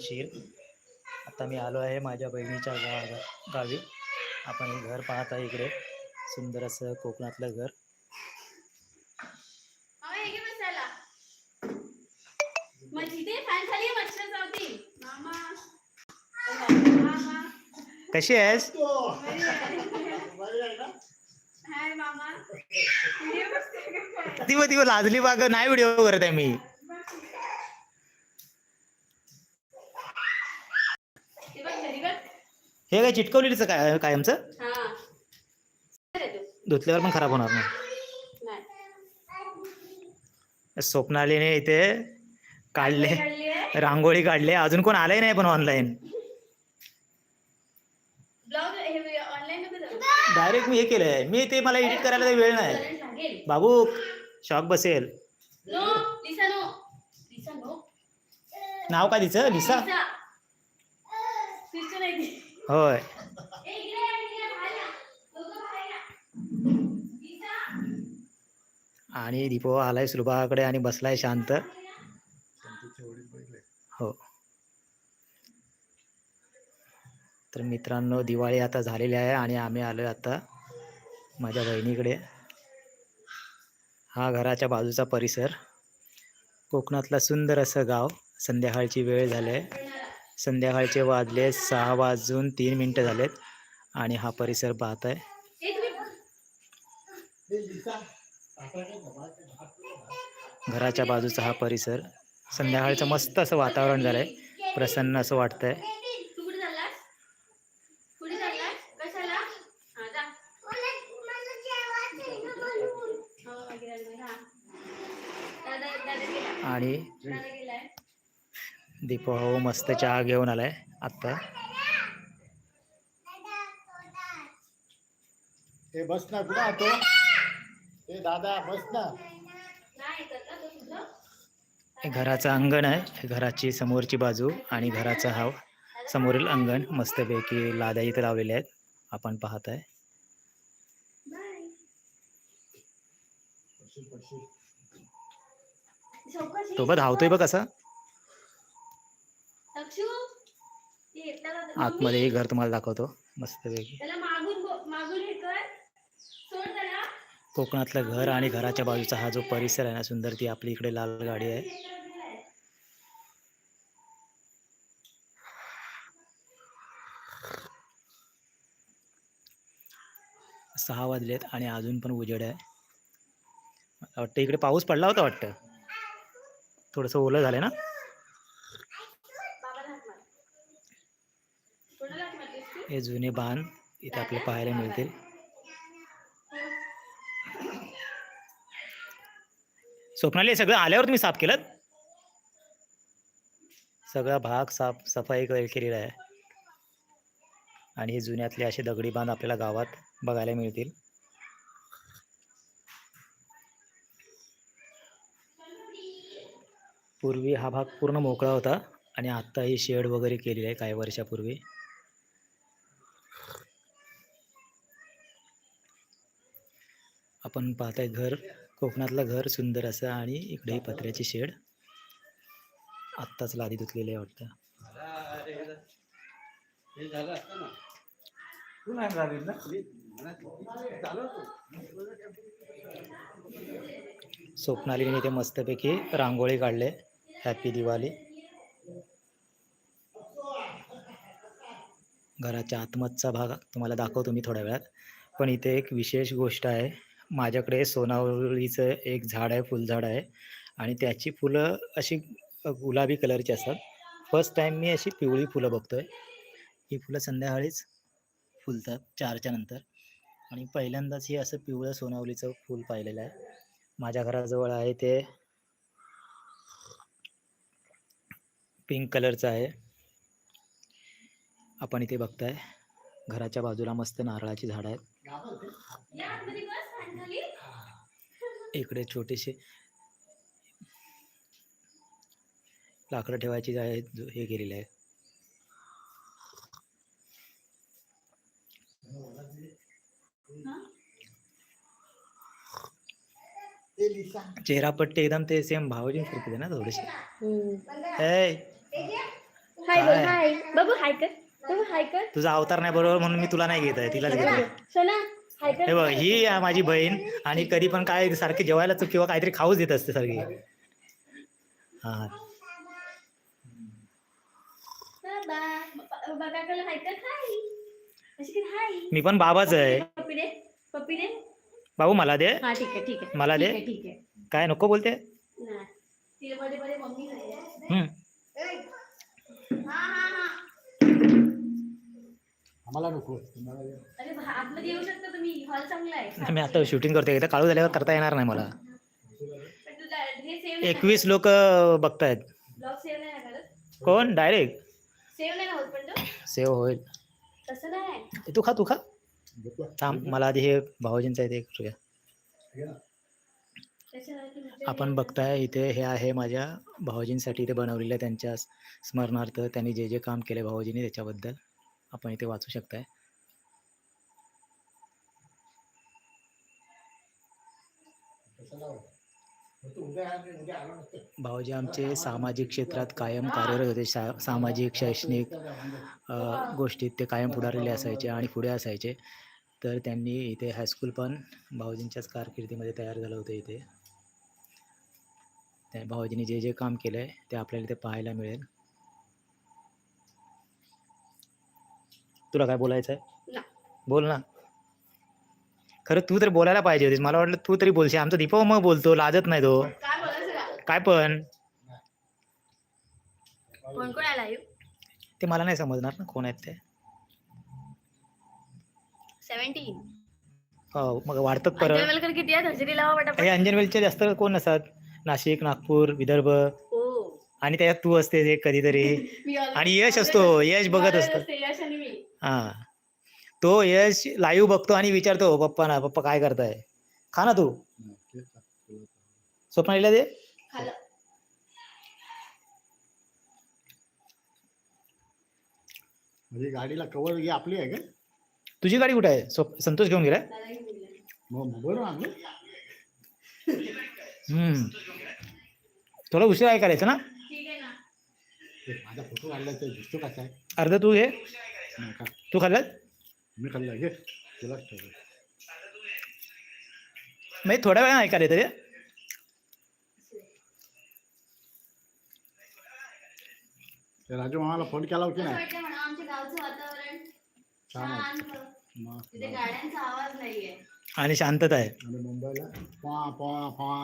शीर आता मी आलो आहे माझ्या बहिणीच्या गावी आपण हे घर पाहत आहे इकडे. सुंदर असं कोकणातलं घर. हे कशी आहेस? ती ती लाजली बाग. नाही व्हिडिओ करत आहे मी ते बघ घरी बघ हे काय चिटकवलेलीच काय कायमचं? हा. धुतल्यावर पण खराब होणार नाही. स्वप्नालीने इथे काढले रांगोळी काढले अजून कोण आलंय नाही पण ऑनलाईन हे डायरेक्ट मी हे केलंय. मी ते मला एडिट करायला वेळ नाही. बाबू शॉक बसेल. नाव काय तिचं? लिसा. होय. आणि दीपो आलाय सुलभाकडे आणि बसलाय शांत. हो. तर मित्रांनो दिवाळी आता झालेली आहे आणि आम्ही आलोय आता माझ्या बहिणीकडे. हा घराच्या बाजूचा परिसर. कोकणातला सुंदर असं गाव. संध्याकाळची वेळ झाली आहे. संध्याकाळचे वाजले सहा वाजून तीन मिनटं झालेत. आणि हा परिसर पाहत आहे. घराच्या बाजूचा हा परिसर संध्याकाळचं मस्त असं वातावरण झालंय. प्रसन्न असं वाटतंय तू कुठे चाललास कुठे चाललास कशाला हा जा हो, गिरायला, हा. दादा दादा गेला आणि दादा गेलाय दीपो भाऊ मस्त चहा घेऊन आलाय आत्ता. ए बस ना कुठं आतो ए दादा बस ना. हे घराचं अंगण आहे. हे घराची समोरची बाजू आणि घराचा हा समोरील अंगण मस्तपैकी लाद्या इथे लावलेल्या आहेत. आपण पाहत आहे तो बघ धावतोय बघ कसा आतमध्ये घर तुम्हाला दाखवतो. सोड त्याला कोकणातलं घर आणि घराच्या बाजूचा हा जो परिसर आहे ना सुंदर ती आपली इकडे लाल गाडी आहे. सहा वाजलेत आणि अजून पण उजेड आहे. वाटतं इकडे पाऊस पडला होता वाटतं. थोडंसं ओलं झालं ना बाबाला हात मार कोणाला हात मारतेस तू हे जुने बांध इथे आपल्याला पाहायला मिळतील. स्वप्नाली हे सगळं आल्यावर तुम्ही साफ केलं सगळा भाग साफ सफाई केलेला आहे. आणि हे जुन्यातले असे दगडी बांध आपल्याला गावात बघायला मिळतील. पूर्वी हा भाग पूर्ण मोकळा होता आणि आत्ता ही शेड वगैरे केलेली आहे काही वर्षापूर्वी. आपण पाहताय घर कोकणातलं घर सुंदर असं आणि इकडे पत्र्याची शेड. आत्ताच लादी धुतलेली आहे वाटतं. स्वप्नालीने इथे मस्तपैकी रांगोळी काढले. हॅपी दिवाळी. घराच्या आतमधचा भाग तुम्हाला दाखवतो मी थोड्या वेळात. पण इथे एक विशेष गोष्ट आहे. माझ्याकडे सोनावळीचं एक झाड आहे फुलझाड आहे. आणि त्याची फुलं अशी गुलाबी कलरची असतात. फर्स्ट टाईम मी अशी पिवळी फुलं बघतोय. ही फुलं संध्याकाळीच फुलतात चारच्या नंतर. आणि पहिल्यांदाच हे असं पिवळं सोनावलीचं फूल पाहिलेलं आहे. माझ्या घराजवळ आहे ते पिंक कलरचं आहे. आपण इथे बघताय. घराच्या बाजूला मस्त नारळाची झाडं आहेत. इकडे छोटेसे लाकडं ठेवायची जागा आहे, जो- हे केलेले आहे. हा? चेहरा पट्टी एकदम ते सेम भावजी फिरते ना थोडेसे ए हाय बोल काय? हाय बाबू हाय कर. बाबू हाय कर. तुझा अवतार नाही बरोबर म्हणून मी तुला नाही घेत आहे तिलाच घेत. सोना हे बघ ही आहे माझी बहीण आणि कधी पण काय सारखी जेवायला चूक किंवा काहीतरी खाऊच देत असते सारखी. हा. मी पण बाबाच आहे. बाबू मला दे. मला दे. काय नको बोलते. हम्म. आम्हाला नको. तुम्हाला दे. अरे भा- आतमध्ये येऊ शकता तुम्ही. हॉल चांगला आहे. मी आता शूटिंग करतोय. एकदा काळू झाल्यावर करता येणार नाही मला. पण तुला हे सेव्ह एकवीस लोक बघतायत. ब्लॉग सेव्ह नाही ना करत? कोण? डायरेक्ट सेव्ह नाही ना होत पण तो? सेव्ह होईल. तसं नाही. तू खा तू खा. थांब मला आधी हे भाऊजींचं आहे ते करूया आपण बघताय इथे हे आहे माझ्या भाऊजींसाठी इथे बनवलेलं आहे त्यांच्या स्मरणार्थ. त्यांनी जे जे काम केले भाऊजींनी त्याच्याबद्दल. आपण इथे वाचू शकताय. भाऊजी आमचे सामाजिक क्षेत्रात कायम कार्यरत होते. सा सामाजिक शैक्षणिक गोष्टीत ते कायम पुढारलेले असायचे आणि पुढे असायचे. तर त्यांनी इथे हायस्कूल पण भाऊजींच्याच कारकिर्दीमध्ये तयार झालं होतं इथे. त्या भाऊजींनी जे जे काम केलं आहे ते आपल्याला इथे पाहायला मिळेल. तुला काय बोलायचं आहे ना. बोल ना. खरं तू तर बोलायला पाहिजे होतीस. मला वाटलं तू तरी बोलशील. आमचा दीपक मग बोलतो. लाजत नाही तो. काय पण? ते मला नाही समजणार ना कोण आहेत ते. हो मग वाढतात परत. हे अंजनवेलचे जास्त कोण नसतात? नाशिक नागपूर विदर्भ. हो. आणि त्याच्यात तू असतेस एक कधीतरी. आणि यश असतो. यश बघत असतो. असते, हा. तो यश लाईव्ह बघतो आणि विचारतो पप्पा ना पप्पा काय करताय? खा ना तू. स्वप्नालीला दे म्हणजे गाडीला कवर ही आपली आहे का? तुझी गाडी कुठे आहे? संतोष घेऊन गेलाय. मग आणलं? हम्म. थोडा उशीर आहे करायचं ना? ठीक आहे ना. ते माझा फोटो काढला ते दिसतो कसा आहे? अर्ध तू घे. तू खाल्लं मी खाल्ला घे ठेवलं म्हणजे थोड्या वेळा ऐकायला तरी ते राजू मामाला फोन केला की नाही आवाज नाहीये आणि शांतता आहे आणि मुंबईला पॉ पॉ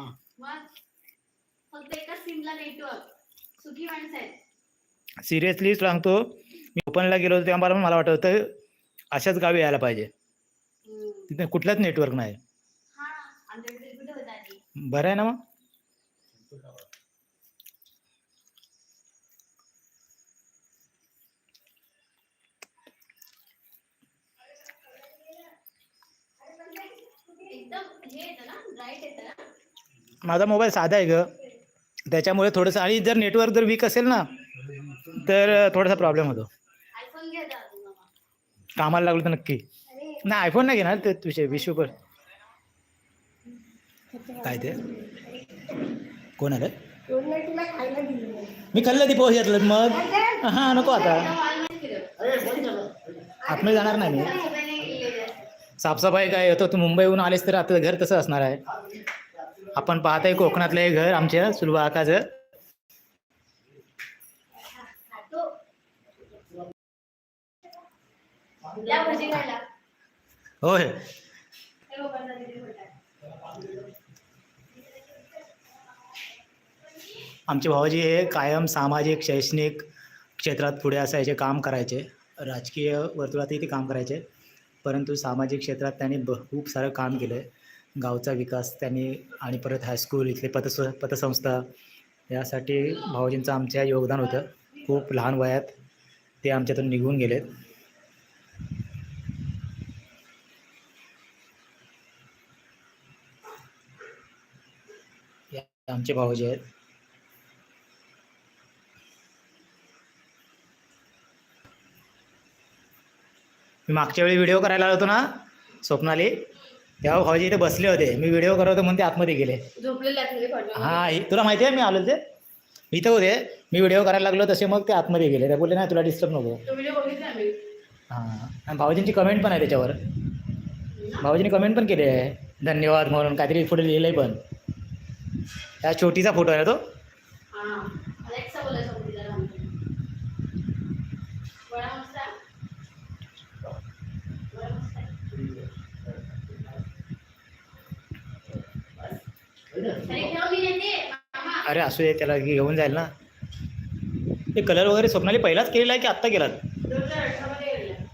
फक्त एकाच सिमला नेटवर्क सुखी माणसं आहेत सिरियसली सांगतो मी ओपनला गेलो होतो तेव्हा मला वाटत होतं अशाच गावी यायला पाहिजे. तिथे कुठलाच नेटवर्क नाही. हा बरं आहे ना मग? माझा मोबाईल साधा आहे ग. त्याच्यामुळे थोडंसं आणि जर नेटवर्क जर वीक असेल ना तर थोडासा प्रॉब्लेम होतो. आयफोन. कामाला लागलो तर नक्की. नाही आयफोन नाही घेणार ते तुझे विश्व पर काय ते? कोण आलं? मी खाल्लं ती पोहे घेतलं मग? हां नको आता. आतमध्ये जाणार नाही मी. साफसफाई काय होतं तू मुंबईहून आलेस तर आता घर तसं असणार आहे. आपण पाहताय कोकणातलं हे घर आमच्या सुलभाकाचं या होय. आमचे भाऊजी हे कायम सामाजिक शैक्षणिक क्षेत्रात पुढे असायचे काम करायचे. राजकीय वर्तुळातही ते काम करायचे. परंतु सामाजिक क्षेत्रात त्यांनी ब खूप सारं काम केलं आहे गावचा विकास त्यांनी आणि परत हायस्कूल इथले पतस पतसंस्था यासाठी भाऊजींचं आमच्या योगदान होतं. खूप लहान वयात ते आमच्यातून निघून गेलेत. आमचे भाऊजी आहेत. मी मागच्या वेळी व्हिडिओ करायला आलो होतो ना स्वप्नाली. तेव्हा भाऊजी इथे बसले होते. मी व्हिडिओ करत होतो म्हणून ते आतमध्ये गेले. म्हणजे. हा तुला माहिती आहे मी आलो ते इथं होते. मी व्हिडिओ करायला लागलो तसे मग ते आतमध्ये गेले. ते बोलले नाही तुला डिस्टर्ब नको. मी. हां. आणि भाऊजींची कमेंट पण आहे त्याच्यावर. भाऊजींनी कमेंट पण केली आहे. धन्यवाद म्हणून काहीतरी पुढे लिहिलंय पण. त्या छोटीचा फोटो आहे ना तो? हा. अरे असू दे त्याला घेऊन जाईल ना. ते कलर वगैरे स्वप्नाली पहिलाच केलेला आहे की आत्ता केला दोन हजार अठरामध्ये गेलेला.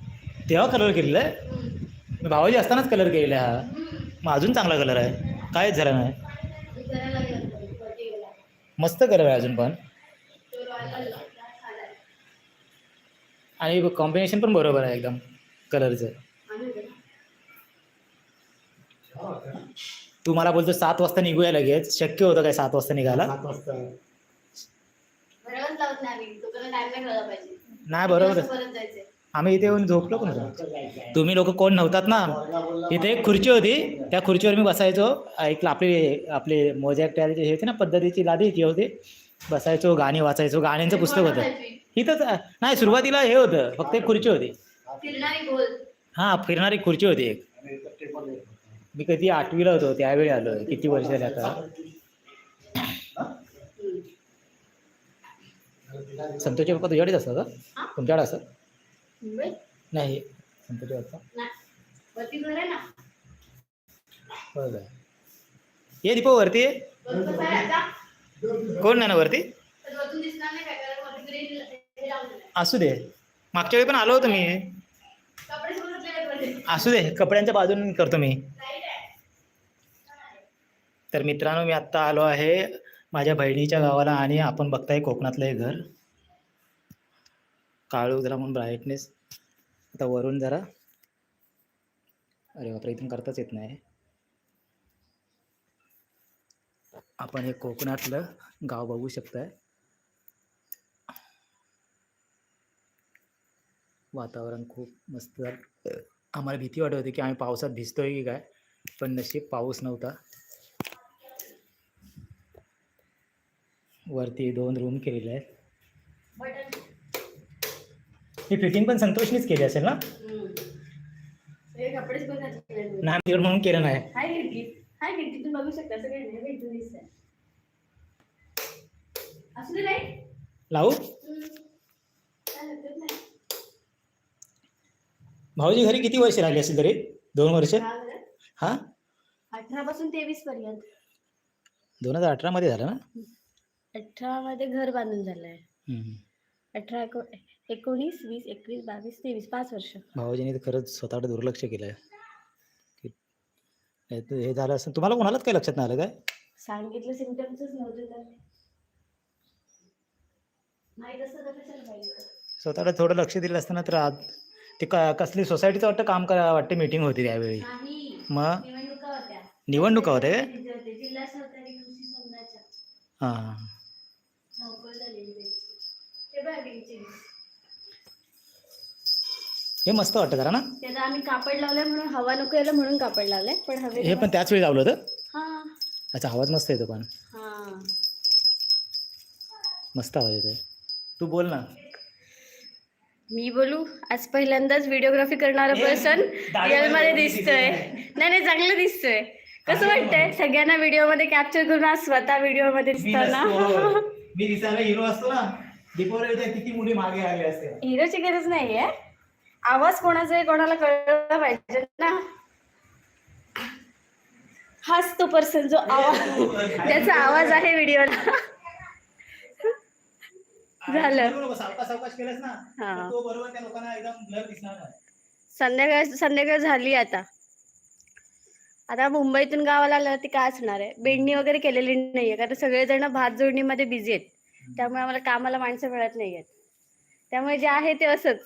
तेव्हा कलर केलेला आहे? भावाजी असतानाच कलर केलेला आहे हा. मग अजून चांगला कलर आहे. काहीच झालं नाही मी करायला गेलो होतो, वरती गेला. मस्त कलर आहे अजून पण. आणि कॉम्बिनेशन पण बरोबर आहे एकदम कलरचं? तू मला बोलतो सात वाजता निघूया लगेच शक्य होतं काय सात वाजता लावत नाही बरोबर. आम्ही इथे येऊन झोपलो पण होतो. तुम्ही लोक कोण नव्हतात ना इथे एक खुर्ची होती त्या खुर्चीवर मी बसायचो एक आपली आपले मोजॅक हे होते ना पद्धतीची लादी ती होती बसायचो गाणी वाचायचो गाण्यांचं पुस्तक होतं. इथंच नाही सुरुवातीला हे होतं फक्त एक खुर्ची होती हां फिरणारी खुर्ची होती एक. मी कधी आठवीला होतो त्यावेळी आलो किती वर्ष झाली आता हा? संतोषचे पप्पा तुझ्याकडेच असतात हा? का तुमच्याकडे असतात मुंबईत? नाही हो काय ये दीपो वरती? कोण नाही ना वरती. असू दे. मागच्या वेळी पण आलो होतो मी. असू दे. कपड्यांच्या बाजून करतो मी. तर मित्रांनो मी आत्ता आलो आहे माझ्या बहिणीच्या गावाला आणि आपण बघताय कोकणातलं हे घर. काळू जरा म्हणून ब्राईटनेस आता वरून जरा. अरे बापरे इथून करताच येत नाही. आपण हे कोकणातलं गाव बघू शकताय. वातावरण खूप मस्त आम्हाला भीती वाटत होती की आम्ही पावसात भिजतोय की काय पण नशीब पाऊस नव्हता. वरती दोन रूम केलेले आहेत. ही फिटिंग पण संतोषनीच केली असेल ना. नाही आम्ही म्हणून केलं नाही. लावू. भाऊजी घरी किती वर्ष राहिली असेल तरी? दोन वर्ष? हा? अठरा पासून तेवीस पर्यंत. दोन हजार अठरामध्ये झालं ना? अठरा मध्ये घर बांधून झालंय. अठरा एकोणीस वीस एकवीस बावीस तेवीस पाच वर्ष. भाऊजीने तर खरंच स्वतःकडे दुर्लक्ष केलं आहे हे झालं असं. तुम्हाला कोणालाच काही लक्षात नाही आलं काय? सांगितलं सिमटम्सच नव्हते तर. माहीत असतं तर कशाला पाहिजे? स्वतःकडे थोडं लक्ष दिलं असतं ना तर आज ते क कसली सोसायटीचं वाटतं काम करा वाटतं मीटिंग होती त्यावेळी. नाही मग? निवडणुका होत्या. निवडणुका होत्या काय? तिथे होते. जिल्हा सहकारी कृषी संघाच्या. हां धावपळ झालेली त्यांची. ते बघ त्यांची. हे मस्त वाटतं जरा ना? त्याचं आम्ही कापड लावलंय म्हणून हवा नको यायला म्हणून कापड लावलंय पण हवे हे पण त्याच वेळी लावलं होतं? हा. अच्छा आवाज मस्त येतो पण. हा. मस्त आवाज येतोय. तू बोल ना. मी बोलू? आज पहिल्यांदाच व्हिडिओग्राफी करणारा पर्सन रिअलमध्ये दिसतोय? दिसत नाही नाही चांगलं दिसतोय. कसं वाटतंय? सगळ्यांना व्हिडिओमध्ये कॅप्चर करून आज स्वतः व्हिडिओमध्ये मी दिसताना. नसतो. मी दिसायला हिरो असतो ना. दीपावलीच्या किती मुली मागे आले असते हिरोची गरज नाहीये. आवाज कोणाचा आहे कोणाला कळला पाहिजे ना. हाच तो पर्सन जो आवाज त्याचा आवाज आहे व्हिडिओला. झालं. हा. संध्याकाळ संध्याकाळ झाली आता. आता मुंबईतून गावाला आलं ती काय असणार आहे? बेडणी वगैरे केलेली नाहीये. कारण सगळेजण भात जोडणीमध्ये बिझी आहेत. त्यामुळे आम्हाला कामाला माणसं मिळत नाही आहेत त्यामुळे जे आहे ते असंच.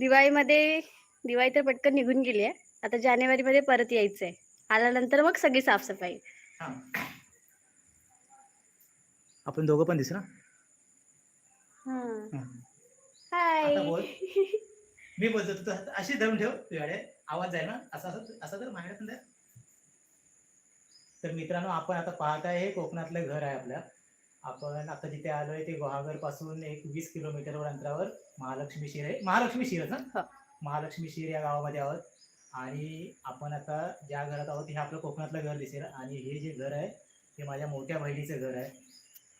दिवाळीमध्ये दिवाळी तर पटकन निघून गेली आहे. आता जानेवारीमध्ये परत यायचं आहे आल्यानंतर मग सगळी साफसफाई. आपण दोघं पण दिसू ना. हाय. मी बोलतो तू अशी धरून ठेव तुझ्याकडे आवाज जाईल ना? असं असं असं तर माझ्याकडे पण तर मित्रांनो आपण आता पाहत आहे हे कोकणातलं घर आहे आपल्या आपण आता जिथे आलोय ते गुहागरपासून एक वीस किलोमीटरवर अंतरावर. महालक्ष्मी शिर आहे. महालक्ष्मी शिरच हो. ना महालक्ष्मी शिर या गावामध्ये आहोत. आणि आपण आता ज्या घरात आहोत हे आपलं कोकणातलं घर दिसेल. आणि हे जे घर आहे ते माझ्या मोठ्या बहिणीचं घर आहे.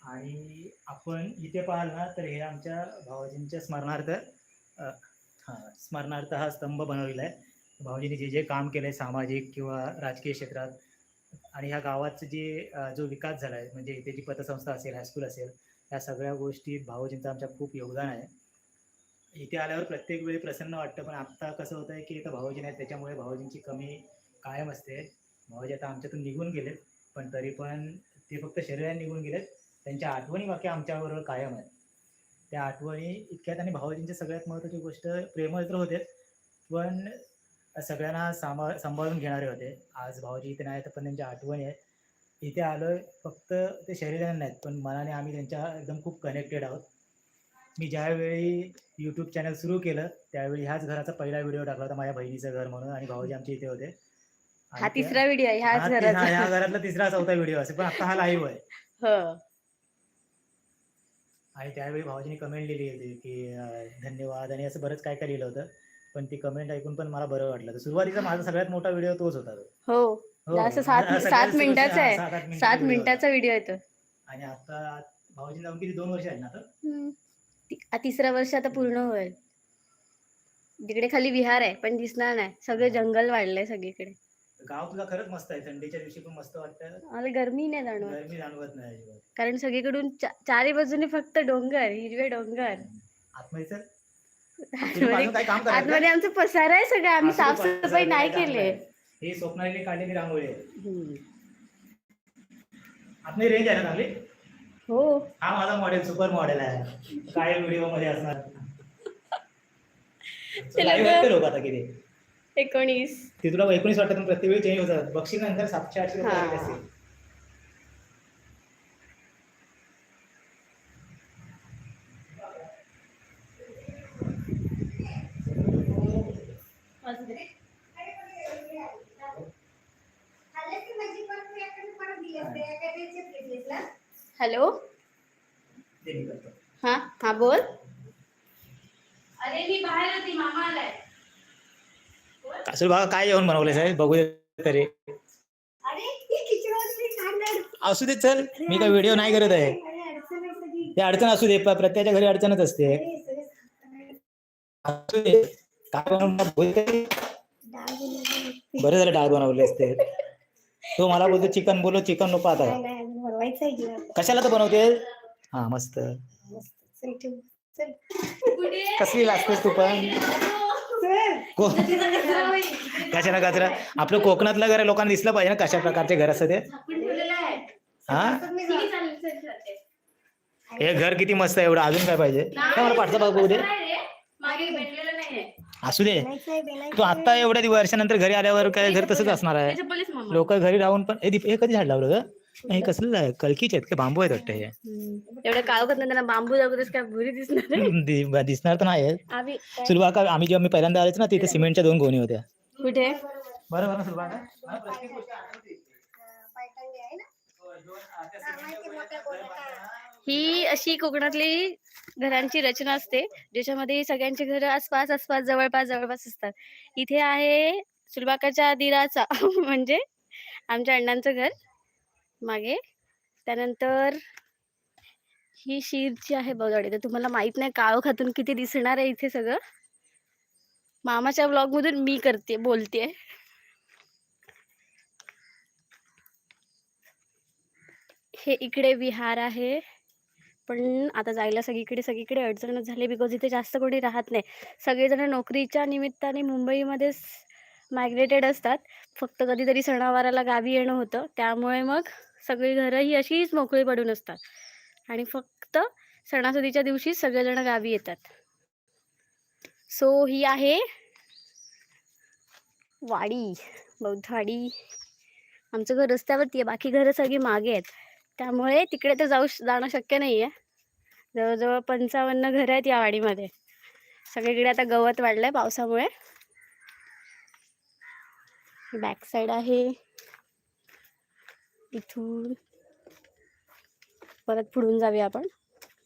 आणि आपण इथे पाहाल ना तर हे आमच्या भावाजींच्या स्मरणार्थ हा स्मरणार्थ हा स्तंभ बनवलेला आहे. भाऊजींनी जे जे काम केलं आहे सामाजिक किंवा राजकीय क्षेत्रात आणि ह्या गावाचं जे जो विकास झाला आहे म्हणजे इथे जी पतसंस्था असेल हायस्कूल असेल या सगळ्या गोष्टीत भाऊजींचं आमच्या खूप योगदान आहे. इथे आल्यावर प्रत्येक वेळी प्रसन्न वाटतं. पण आत्ता कसं होतं आहे की इथं भाऊजी नाही त्याच्यामुळे भाऊजींची कमी कायम असते. भाऊजी आता आमच्यातून निघून गेलेत पण तरी पण ते फक्त शरीराने निघून गेलेत. त्यांच्या आठवणी बाकी आमच्याबरोबर कायम आहेत. त्या आठवणी इतक्यात आणि भाऊजींची सगळ्यात महत्त्वाची गोष्ट प्रेमळ तर पण सगळ्यांना सांभाळ सांभाळून घेणारे होते. आज भाऊजी इथे नाही तर पण त्यांच्या आठवणी आहेत. इथे आलोय फक्त ते शरीराने नाहीत पण मनाने आम्ही त्यांच्या एकदम खूप कनेक्टेड आहोत. मी ज्यावेळी यूट्यूब चॅनल सुरू केलं त्यावेळी ह्याच घराचा पहिला व्हिडिओ टाकला होता माझ्या बहिणीचं घर म्हणून आणि भाऊजी आमच्या इथे होते. हा तिसरा व्हिडिओ आहे हा, ह्या घरातला तिसरा चौथा व्हिडिओ असेल पण आता हा लाईव्ह आहे. हो. आणि त्यावेळी भाऊजीने कमेंट लिहिली होती की अं, धन्यवाद आणि असं बरंच काय काय लिहिलं होतं. पण ती कमेंट ऐकून पण मला बरं वाटलं. तर सुरुवातीचा माझा सगळ्यात मोठा व्हिडिओ तोच होता तो. हो. हो, सात- हा, सगळ्यात सात सुरुवातीचा- मिनिटाचा हा, आहे. सात मिनिटाचा सात video होता. मिनिटाचा व्हिडिओ येतो आणि आता भाऊजी जाऊन किती दोन वर्ष आहेत ना आता? हम्म. ति- आ- तिसरं वर्ष आता पूर्ण होईल. तिकडे खाली विहार आहे पण दिसणार नाही. सगळं जंगल वाढलंय सगळीकडे. गाव तुला खरंच मस्त आहे. थंडीच्या दिवशी पण मस्त वाटतं. मला गरमी नाही जाणवत. गरमी जाणवत नाही अजिबात. कारण सगळीकडून चा- चारी बाजूनी फक्त डोंगर हिरवे डोंगर. आतमध्ये चल. आतमध्ये काय काम करायचं? आतमध्ये आमचं पसार आहे सगळं. आम्ही असं साफसफाई नाही काय केले. आहे. ही स्वप्नालीने काढलेली रांगोळी आहे. आपली रेंज आहे ना चांगली? हो. हा माझा मॉडेल सुपर मॉडेल आहे. काय व्हिडिओमध्ये असणार? लोकं- आता किती? एकोणीस. ते तुला एकोणीस वाटत प्रत्येक वेळी चेंज होतात. बक्षीस नंतर सातशे आठशे रुपये हा. मी करतो. हा हा बोल. अरे मी बाहेर होती मामा आलाय. कासूर बाबा काय जेवण बनवलंय साहेब? बघू दे तरी. असू दे चल. मी काय व्हिडिओ नाही करत आहे. ते अडचण असू दे प- प्रत्येकाच्या घरी अडचणच असते. असू दे. काय दे. बरं झालं डाळ बनवले असते. तो मला बोलतो चिकन बोलो चिकन नको आता. कशाला तर बनवते हा मस्त. कसली लागतेस तू पण? को- कशाला कचरा? आपलं कोकणातलं घर आहे, लोकांना दिसलं पाहिजे ना कशा प्रकारचे घर असतं ते. हा? हे घर किती मस्त आहे एवढं अजून काय पाहिजे? काय मला पाठचा बघू दे मागे भेटलेलं नाहीये असू दे तू आता एवढ्या दिवस वर्षानंतर घरी आल्यावर काय घर तसंच असणार आहे? त्याच्या लोक घरी राहून पण हे दीप- हे कधी झाड लावलं ग? हे कसलं आहे? कलकीचे आहेत का? बांबू आहेत वाटतं हे. एवढं काळ करत त्यांना बांबू जागोदच काय भुरी दिसणार आहे? दि- दिसणार तर नाही आहेत आम्ही सुलभा का आम्ही जेव्हा मी पहिल्यांदा आलेच ना तिथे सिमेंटच्या दोन गोणी होत्या. कुठे? बरं बरं सुलभा. ही अशी कोकणातली घरांची रचना असते ज्याच्यामध्ये सगळ्यांची घरं आसपास आसपास जवळपास जवळपास असतात. इथे आहे सुलबाकाच्या दिराचा म्हणजे आमच्या अण्णांचं घर. मागे. त्यानंतर ही शीरची आहे बघाडी तर तुम्हाला माहीत नाही काळो खातून किती दिसणार आहे इथे सगळं. मामाच्या ब्लॉग मधून मी करते बोलते. हे इकडे विहार आहे पण आता जायला सगळीकडे सगळीकडे अडचणच झाली बिकॉज इथे जास्त कोणी राहत नाही. सगळेजण नोकरीच्या निमित्ताने मुंबईमध्येच मायग्रेटेड असतात. फक्त कधीतरी सणावाराला गावी येणं होतं. त्यामुळे मग सगळी घरं ही अशीच मोकळी पडून असतात. आणि फक्त सणासुदीच्या दिवशी सगळेजण गावी येतात. सो ही आहे वाडी बौद्धवाडी आमचं घर रस्त्यावरती आहे. बाकी घरं सगळी मागे आहेत. त्यामुळे तिकडे तर जाऊ जाणं शक्य नाही आहे जवळजवळ पंचावन्न घरं आहेत या वाडीमध्ये. सगळीकडे आता गवत वाढलंय पावसामुळे. बॅक साईड आहे. इथून परत पुढून जाऊया आपण.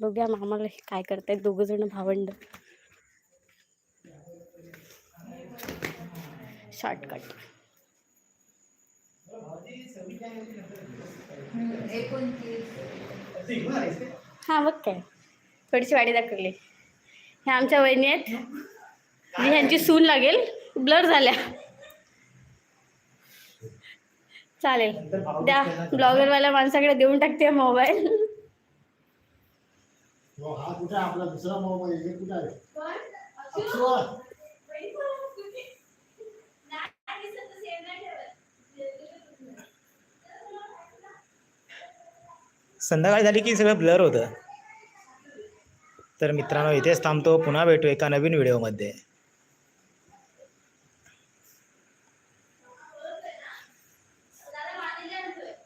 बघूया मामाला काय करतायत दोघं जण भावंड. शॉर्टकट हा मग काय. थोडीशी वाडी दाखवली. ह्या आमच्या वहिनी आहेत. ह्यांची सून लागेल. ब्लर झाल्या. चालेल. द्या. ब्लॉगरवाल्या माणसाकडे देऊन टाकते मोबाईल. हो, हा कुठे आहे आपला दुसरा मोबाईल? कुठे आहे? अक्षरा. संध्याकाळ झाली की सगळं ब्लर होतं. तर मित्रांनो इथेच थांबतो. पुन्हा भेटू एका नवीन व्हिडिओमध्ये.